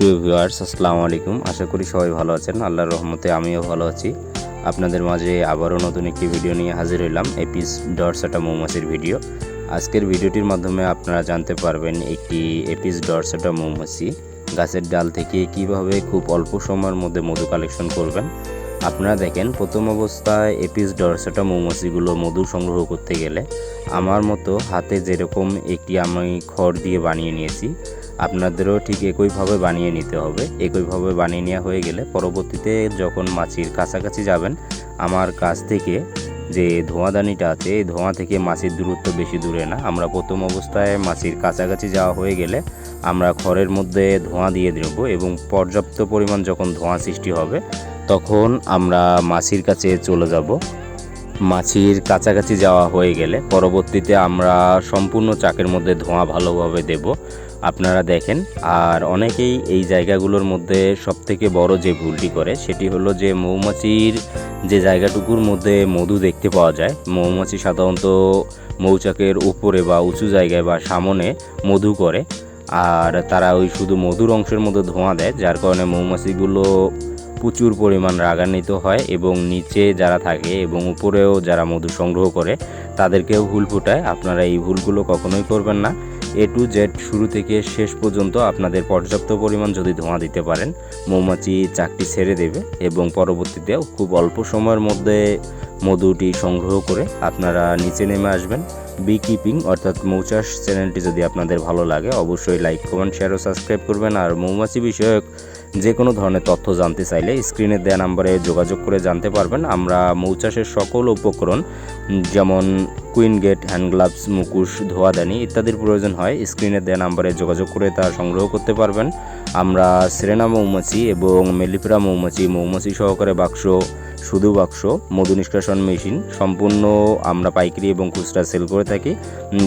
সুপ্রিয় ভিউয়ার্স, আসসালামু আলাইকুম। আশা করি সবাই ভালো আছেন। আল্লাহর রহমতে আমিও ভালো আছি। আপনাদের মাঝে আবারও নতুন একটি ভিডিও নিয়ে হাজির হইলাম, এপিস ডরসাটা মৌমাছির ভিডিও। আজকের ভিডিওটির মাধ্যমে আপনারা জানতে পারবেন একটি এপিস ডরসাটা মৌমাছি গাছের ডাল থেকে কীভাবে খুব অল্প সময়ের মধ্যে মধু কালেকশন করবেন। আপনারা দেখেন, প্রথম অবস্থায় এপিস ডরসাটা মৌমাছিগুলো মধু সংগ্রহ করতে গেলে আমার মতো হাতে যেরকম একটি আমি খড় দিয়ে বানিয়ে নিয়েছি আপনাদেরও ঠিক একইভাবে বানিয়ে নিতে হবে। একইভাবে বানিয়ে নেওয়া হয়ে গেলে পরবর্তীতে যখন মাছির কাছাকাছি যাবেন, আমার কাছ থেকে যে ধোঁয়াদানিটা আছে, এই ধোঁয়া থেকে মাছির দূরত্ব বেশি দূরে না। আমরা প্রথম অবস্থায় মাছির কাছাকাছি যাওয়া হয়ে গেলে আমরা খড়ের মধ্যে ধোঁয়া দিয়ে দেব এবং পর্যাপ্ত পরিমাণ যখন ধোঁয়া সৃষ্টি হবে, তখন আমরা মাছির কাছে চলে যাব। মাছির কাছাকাছি যাওয়া হয়ে গেলে পরবর্তীতে আমরা সম্পূর্ণ চাকের মধ্যে ধোঁয়া ভালোভাবে দেব। আপনারা দেখেন। আর অনেকেই এই জায়গাগুলোর মধ্যে সবথেকে বড় যে ভুলটি করে, সেটি হলো যে মৌমাছির যে জায়গাটুকুর মধ্যে মধু দেখতে পাওয়া যায়, মৌমাছি সাধারণত মৌচাকের উপরে বা উঁচু জায়গায় বা সামনে মধু করে। আর তারা ওই শুধু মধুর অংশের মধ্যে ধোঁয়া দেয়, যার কারণে মৌমাছিগুলো প্রচুর পরিমাণ রাগান্বিত হয় এবং নিচে যারা থাকে এবং উপরেও যারা মধু সংগ্রহ করে, তাদেরকেও ভুল ফুটায়। আপনারা এই ভুলগুলো কখনোই করবেন না। এ টু জেড শুরু থেকে শেষ পর্যন্ত আপনাদের পর্যাপ্ত পরিমাণ যদি ধোঁয়া দিতে পারেন, মৌমাছি চাকটি ছেড়ে দেবে এবং পরবর্তীতেও খুব অল্প সময়ের মধ্যে মধুটি সংগ্রহ করে আপনারা নিচে নেমে আসবেন। বি কিপিং অর্থাৎ মৌচাষ চ্যানেলটি যদি আপনাদের ভালো লাগে, অবশ্যই লাইক কমেন্ট শেয়ার ও সাবস্ক্রাইব করবেন। আর মৌমাছি বিষয়ক যে কোনো ধরনের তথ্য জানতে চাইলে স্ক্রিনে দেওয়া নাম্বারে যোগাযোগ করে জানতে পারবেন। আমরা মৌচাষের সকল উপকরণ, যেমন কুইন গেট, হ্যান্ড গ্লাভস, মুকুশ ধোয়াদানি ইত্যাদির প্রয়োজন হয়, স্ক্রিনে দেওয়া নাম্বারে যোগাযোগ করে তা সংগ্রহ করতে পারবেন। আমরা সেরেনা মৌমাছি এবং মেলিপ্রা মৌমাছি মৌমাছি সহকারে বাক্স শুধু বাক্স, মধু নিষ্কাশন মেশিন সম্পূর্ণ আমরা পাইকারি এবং খুচরা সেল করে থাকি।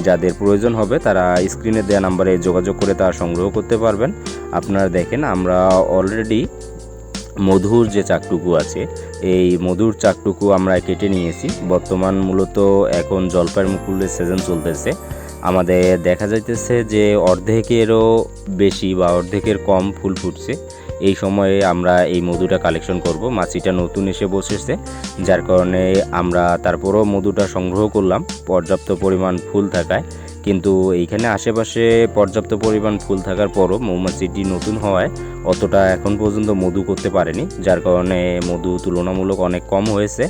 যাদের প্রয়োজন হবে তারা স্ক্রিনে দেওয়া নাম্বারে যোগাযোগ করে তা সংগ্রহ করতে পারবেন। আপনারা দেখেন আমরা অলরেডি মধুর যে চাকটুকু আছে, এই মধুর চাকটুকু আমরা কেটে নিয়েছি। বর্তমান মূলত এখন জলপাইয়ের মুকুলের সিজন চলতেছে। আমাদের দেখা যাইতেছে যে অর্ধেকেরও বেশি বা অর্ধেকের কম ফুল ফুটছে। এই সময়ে আমরা এই মধুটা কালেকশন করব। মাছিটা নতুন এসে বসেছে, যার কারণে আমরা তারপরও মধুটা সংগ্রহ করলাম। পর্যাপ্ত পরিমাণ ফুল থাকায়। কিন্তু এইখানে আশেপাশে পর্যাপ্ত পরিমাণ ফুল থাকার পরও মৌমাছিটি নতুন হওয়ায় অতটা এখন পর্যন্ত মধু করতে পারেনি, যার কারণে মধু তুলনামূলক অনেক কম হয়েছে।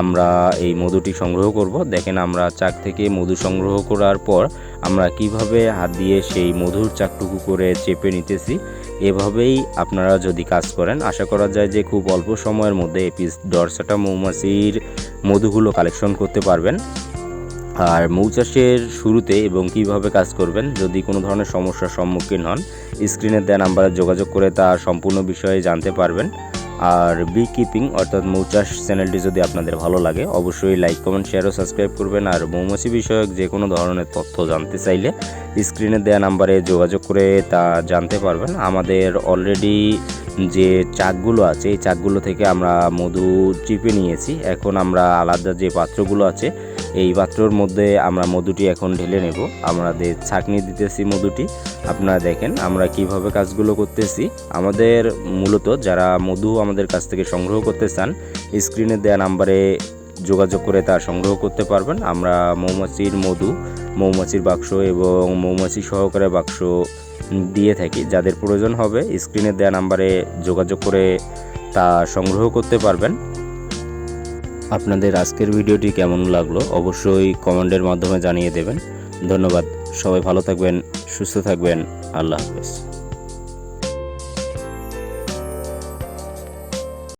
আমরা এই মধুটি সংগ্রহ করব। দেখেন আমরা চাক থেকে মধু সংগ্রহ করার পর আমরা কীভাবে হাত দিয়ে সেই মধুর চাকটুকু করে চেপে নিতেছি। এভাবেই আপনারা যদি কাজ করেন, আশা করা যায় যে খুব অল্প সময়ের মধ্যে এপিস ডরসাটা মৌমাছির মধুগুলো কালেকশন করতে পারবেন। আর মৌচাষের শুরুতে এবং কীভাবে কাজ করবেন, যদি কোনো ধরনের সমস্যার সম্মুখীন হন, স্ক্রিনে দেওয়া নাম্বারে যোগাযোগ করে তার সম্পূর্ণ বিষয়ে জানতে পারবেন। আর বি কিপিং অর্থাৎ মৌচাষ চ্যানেলটি যদি আপনাদের ভালো লাগে, অবশ্যই লাইক কমেন্ট শেয়ার ও সাবস্ক্রাইব করবেন। আর মৌমাছি বিষয়ক যে কোনো ধরনের তথ্য জানতে চাইলে স্ক্রিনে দেওয়া নাম্বারে যোগাযোগ করে তা জানতে পারবেন। আমাদের অলরেডি যে চাকগুলো আছে, এই চাকগুলো থেকে আমরা মধু চিপে নিয়েছি। এখন আমরা আলাদা যে পাত্রগুলো আছে এই পাত্রর মধ্যে আমরা মধুটি এখন ঢেলে নেব। আমাদের ছাকনি দিতেছি মধুটি, আপনারা দেখেন আমরা কীভাবে কাজগুলো করতেছি। আমাদের মূলত যারা মধু আমাদের কাছ থেকে সংগ্রহ করতে চান, স্ক্রিনে দেওয়া নাম্বারে যোগাযোগ করে তা সংগ্রহ করতে পারবেন। আমরা মৌমাছির মধু, মৌমাছির বাক্স এবং মৌমাছি সহকারে বাক্স দিয়ে থাকি। যাদের প্রয়োজন হবে, স্ক্রিনে দেওয়া নাম্বারে যোগাযোগ করে তা সংগ্রহ করতে পারবেন। আপনাদের আজকের ভিডিওটি কেমন লাগল অবশ্যই কমেন্টের মাধ্যমে জানিয়ে দেবেন। ধন্যবাদ। সবাই ভালো থাকবেন, সুস্থ থাকবেন। আল্লাহ হাফেজ।